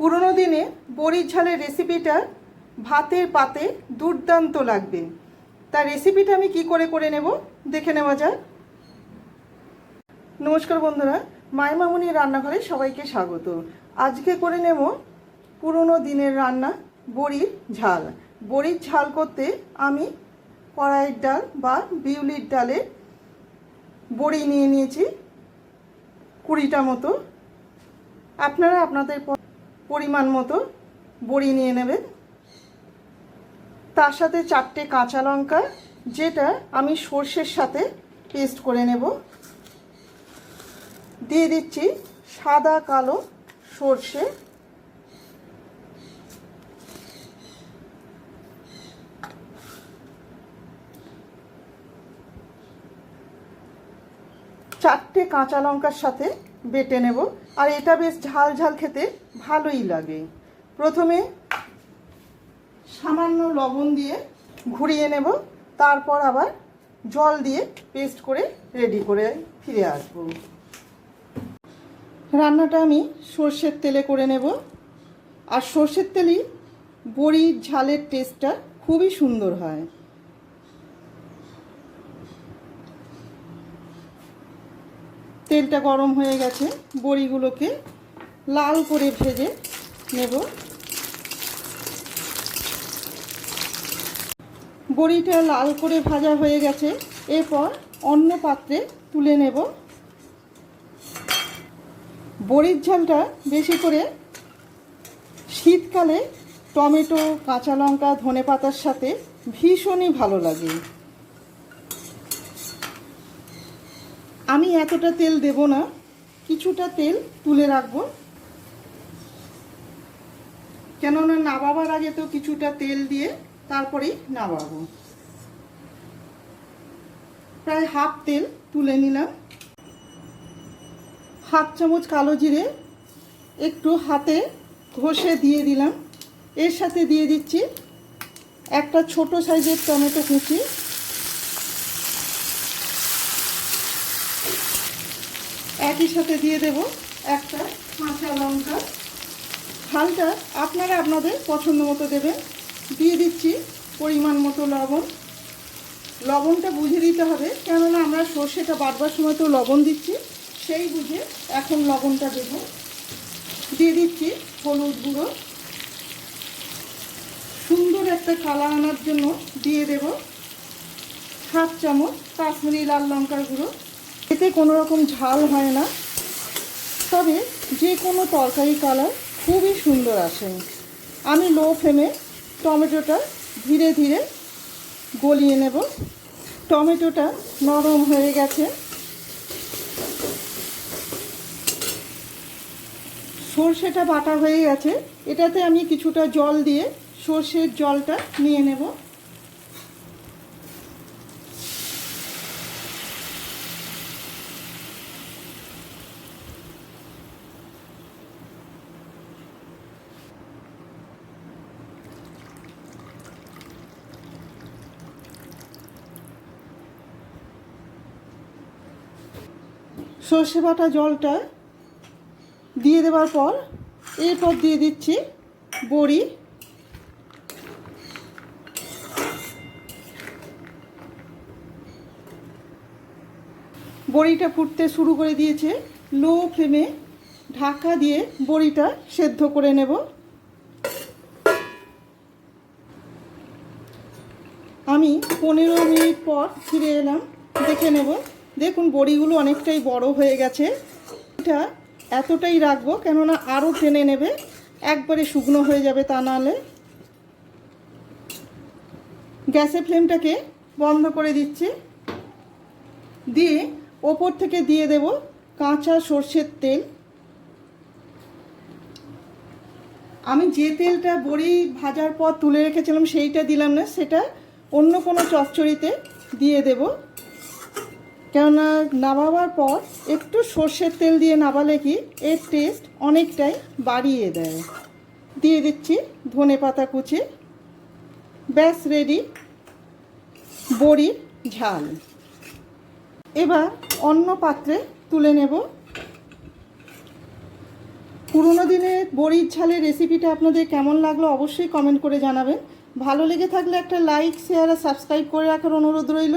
পুরনো দিনে বড়ির ঝালের রেসিপিটা ভাতের পাতে দুর্দান্ত লাগবে। তার রেসিপিটা আমি কি করে করে নেব দেখে নেওয়া যাক। নমস্কার বন্ধুরা মায় মামুনি রান্নাঘরে সবাইকে স্বাগত। আজকে করে নেব পুরনো দিনের রান্না, বড়ির ঝাল। বড়ির ঝাল করতে আমি কড়াইয়ের ডাল বা বিউলির ডালের বড়ি নিয়ে নিয়েছি কুড়িটা মতো। আপনারা আপনাদের পরিমাণ মতো বড়ি নিয়ে নেবেন তার সাথে চারটে কাঁচা লঙ্কা, যেটা আমি সর্ষের সাথে পেস্ট করে নেব। দিয়ে দিচ্ছি সাদা কালো সর্ষে। চারটে কাঁচা লঙ্কার সাথে বেটে নেব। আর এটা বেশ ঝাল ঝাল খেতে ভালোই লাগে। প্রথমে সামান্য লবণ দিয়ে ঘুরিয়ে নেব, তারপর আবার জল দিয়ে পেস্ট করে রেডি করে ফিরে আসব। রান্নাটা আমি সর্ষের তেলে করে নেব। আর সর্ষের তেলেই বড়ির ঝালের টেস্টটা খুবই সুন্দর হয়। তেলটা গরম হয়ে গেছে, বড়িগুলোকে লাল করে ভেজে নেব। বড়িটা লাল করে ভাজা হয়ে গেছে, এরপর অন্য পাত্রে তুলে নেব। বড়ির ঝালটা বেশি করে শীতকালে টমেটো, কাঁচা লঙ্কা ধনে পাতার সাথে ভীষণই ভালো লাগে। আমি এতটা তেল দেব না, কিছুটা তেল তুলে রাখব। কেননা নাবাবার আগে তো কিছুটা তেল দিয়ে তারপরেই নাবাবো। প্রায় হাফ তেল তুলে নিলাম। হাফ চামচ কালো জিরে একটু হাতে ঘষে দিয়ে দিলাম। এর সাথে দিয়ে দিচ্ছি একটা ছোট সাইজের টমেটো কুচি। একই সাথে দিয়ে দেব একটা কাঁচা লঙ্কা। ঝালটা আপনারা আপনাদের পছন্দ মতো দেবেন। দিয়ে দিচ্ছি পরিমাণ মতো লবণ। লবণটা বুঝে দিতে হবে, কেননা আমরা সর্ষেটা বাটবার সময় তো লবণ দিচ্ছি, সেই বুঝে এখন লবণটা দেব। দিয়ে দিচ্ছি হলুদ গুঁড়ো। সুন্দর একটা কালার আনার জন্য দিয়ে দেব। হাফ চামচ কাশ্মীরি লাল লঙ্কার গুঁড়ো। এতে কোনো রকম ঝাল হয় না। তবে যে কোনো তরকারি কালার খুবই সুন্দর আসে। আমি লো ফ্লেমে টমেটোটা ধীরে ধীরে গলিয়ে নেব। টমেটোটা নরম হয়ে গেছে। সর্ষেটা বাটা হয়ে গেছে। এটাতে আমি কিছুটা জল দিয়ে সর্ষের জলটা নিয়ে নেব। সর্ষে বাটা জলটা দিয়ে দেওয়ার পর এরপর দিয়ে দিচ্ছি বড়ি। বড়িটা ফুটতে শুরু করে দিয়েছে। লো ফ্লেমে ঢাকা দিয়ে বড়িটা সেদ্ধ করে নেব। আমি পনেরো মিনিট পর ফিরে এলাম, দেখে নেব। দেখুন, বড়িগুলো অনেকটাই বড় হয়ে গেছে। এটা এতটাই রাখব, কেননা আরও টেনে নেবে। একবারে শুকনো হয়ে যাবে তা নাহলে। গ্যাসের ফ্লেমটাকে বন্ধ করে দিচ্ছি। দিয়ে ওপর থেকে দিয়ে দেব কাঁচা সর্ষের তেল। আমি যে তেলটা বড়ি ভাজার পর তুলে রেখেছিলাম, সেইটা দিলাম না, সেটা অন্য কোনো চচ্চড়িতে দিয়ে দেব। কেননা নামাবার পর একটু সর্ষের তেল দিয়ে নাবালে কি এর টেস্ট অনেকটাই বাড়িয়ে দেয়। দিয়ে দিচ্ছি ধনে পাতা কুচি, ব্যাস রেডি বড়ির ঝাল। এবার অন্য পাত্রে তুলে নেব। পুরোনো দিনের বড়ির ঝালের রেসিপিটা আপনাদের কেমন লাগল অবশ্যই কমেন্ট করে জানাবেন। ভালো লেগে থাকলে একটা লাইক শেয়ার আর সাবস্ক্রাইব করে রাখার অনুরোধ রইল।